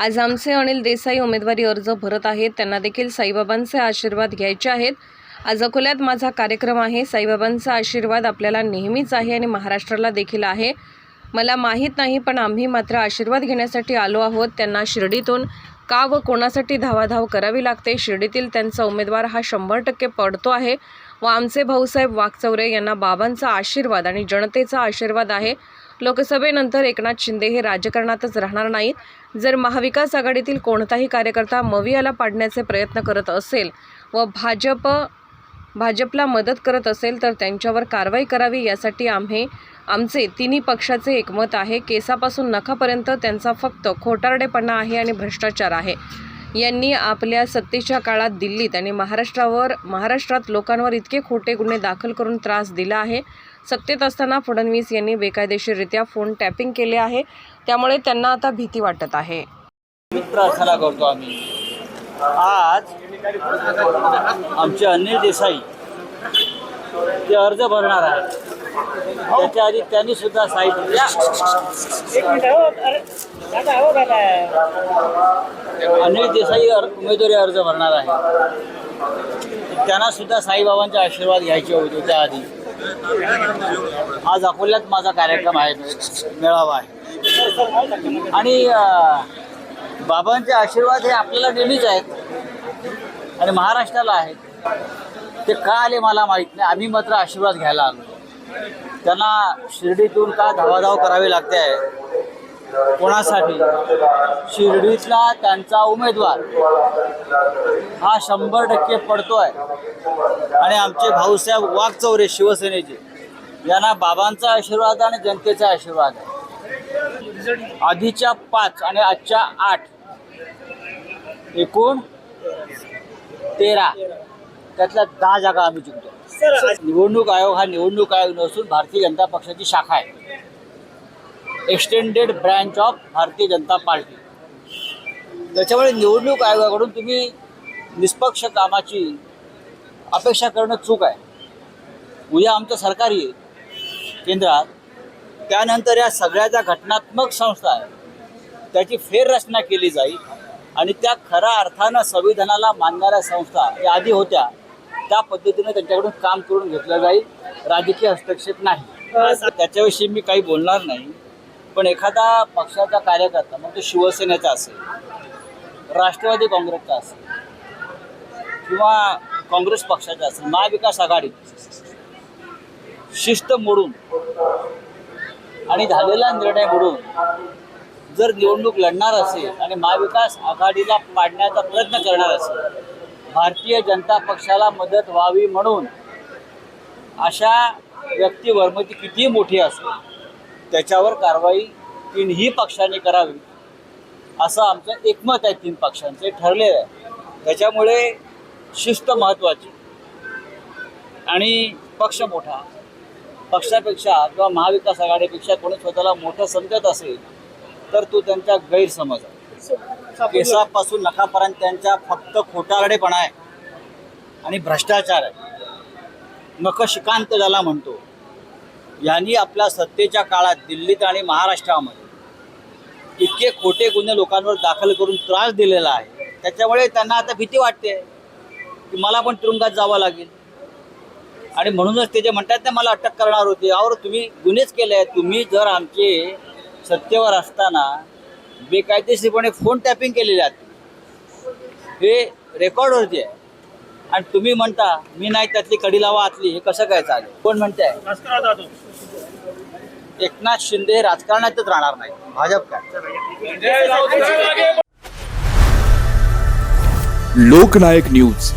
आज आमचे अनिल देसाई उमेदवारी अर्ज भरत आहेत. त्यांना देखील साईबाबांचे आशीर्वाद घ्यायचे आहेत. आज अकोल्यात माझा कार्यक्रम आहे. साईबाबांचा आशीर्वाद आपल्याला नेहमीच आहे आणि महाराष्ट्राला देखील आहे. मला माहीत नाही पण आम्ही मात्र आशीर्वाद घेण्यासाठी आलो आहोत. त्यांना शिर्डीतून का व कोणासाठी धावाधाव करावी लागते? शिर्डीतील त्यांचा उमेदवार हा शंभर टक्के पडतो आहे. व आमचे भाऊसाहेब वाघचौरे यांना बाबांचा आशीर्वाद आणि जनतेचा आशीर्वाद आहे. लोकसभेनंतर एकनाथ शिंदे हे राजकारणातच राहणार नाहीत. जर महाविकास आघाडीतील कोणताही कार्यकर्ता मवियाला पाडण्याचे प्रयत्न करत असेल व भाजप भाजपला मदत करत असेल तर त्यांच्यावर कारवाई करावी यासाठी आम्ही आमचे तिन्ही पक्षाचे एकमत आहे. केसापासून नखापर्यंत त्यांचा फक्त खोटारडेपणा आहे आणि भ्रष्टाचार आहे. यांनी आपल्या सत्तेच्या काळात दिल्लीत आणि महाराष्ट्रावर महाराष्ट्रात लोकांवर इतके खोटे गुन्हे दाखल करून त्रास दिला आहे. सत्तेत असताना फडणवीस यांनी बेकायदेशीररित्या फोन टॅपिंग केले आहे. त्यामुळे त्यांना आता भीती वाटत आहे. मित्र करतो आम्ही. आज आमचे अनिल देसाई ते अर्ज भरणार आहे त्याच्या आधी त्यांनी सुद्धा साई अनिल देसाई उमेदवारी अर्ज भरणार आहे. त्यांना सुद्धा साईबाबांचे आशीर्वाद घ्यायचे होते त्याआधी. आज अकोल्यात माझा कार्यक्रम आहे. मेळावा आहे. आणि बाबांचे आशीर्वाद हे आपल्याला नेहमीच आहेत. आणि महाराष्ट्राला आहेत. ते का आले मला माहीत नाही. आम्ही मात्र आशीर्वाद घ्यायला आलो. त्यांना शिर्डीतून का धावाधाव करावी लागते आहे? कोणासाठी? शिर्डीतला त्यांचा उमेदवार. हा शंभर टक्के पडतोय. आणि आमचे भाऊसाहेब वाघचौरे शिवसेनेचे. यांना बाबांचा आशीर्वाद आणि जनतेचा आशीर्वाद आहे. आधीच्या पाच आणि आजच्या आठ. एकूण तेरा. त्यातल्या दहा जागा आम्ही जिंकतो निवडणूक आयोग हा निवडणूक आयोग नसून भारतीय जनता पक्षाची शाखा आहे. Extended branch of Bharatiya Janata party. त्याच्यामुळे निवडणूक आयोगाकडून तुम्ही निष्पक्ष कामाची अपेक्षा करणं चूक आहे. उद्या आमचं सरकार येईल केंद्रात. त्यानंतर या सगळ्या ज्या घटनात्मक संस्था आहेत त्याची फेररचना केली जाईल आणि त्या खऱ्या अर्थानं संविधानाला मानणाऱ्या संस्था या आधी होत्या. त्या पद्धतीने त्यांच्याकडून काम करून घेतलं जाईल. राजकीय हस्तक्षेप नाही. त्याच्याविषयी मी काही बोलणार नाही. पण एखादा पक्षाचा कार्यकर्ता मग तो शिवसेनेचा असेल राष्ट्रवादी काँग्रेसचा असेल किंवा काँग्रेस पक्षाचा असेल महाविकास आघाडी शिस्त मोडून आणि झालेला निर्णय मोडून जर निवडणूक लढणार असेल आणि महाविकास आघाडीला पाडण्याचा प्रयत्न करणार असेल भारतीय जनता पक्षाला मदत व्हावी म्हणून अशा व्यक्ती वर्मती कितीही मोठी असो त्याच्यावर कारवाई तीनही पक्षांनी करावी असं आमचं एकमत आहे तीन पक्षांचे ठरलेलं आहे. त्याच्यामुळे शिस्त महत्त्वाची. आणि पक्ष मोठा पक्षापेक्षा किंवा महाविकास आघाडीपेक्षा कोणी स्वतःला मोठं समजत असेल तर तो त्यांचा गैरसमज आहे. केसापासून नखापर्यंत त्यांच्या फक्त खोटारडेपणा आहे. आणि भ्रष्टाचार आहे. नखशिकांत ज्याला म्हणतो यांनी आपल्या सत्तेच्या काळात दिल्लीत आणि महाराष्ट्रामध्ये इतके खोटे गुन्हे लोकांवर दाखल करून त्रास दिलेला आहे. त्याच्यामुळे त्यांना आता भीती वाटते की मला पण तुरुंगात जावं लागेल. आणि म्हणूनच ते जे म्हणतात ते मला अटक करणार होते. यावर तुम्ही गुन्हेच केले आहेत. तुम्ही जर आमचे सत्तेवर असताना बेकायदेशीरपणे फोन टॅपिंग केलेले आहेत. हे रेकॉर्डवरती आहे. आणि तुम्ही म्हणता मी नाही त्यातली कडी लावा आतली हे कसं काय चालेल? कोण म्हणताय? एकनाथ शिंदे हे राजकारणातच राहणार नाही भाजप काय? लोकनायक न्यूज.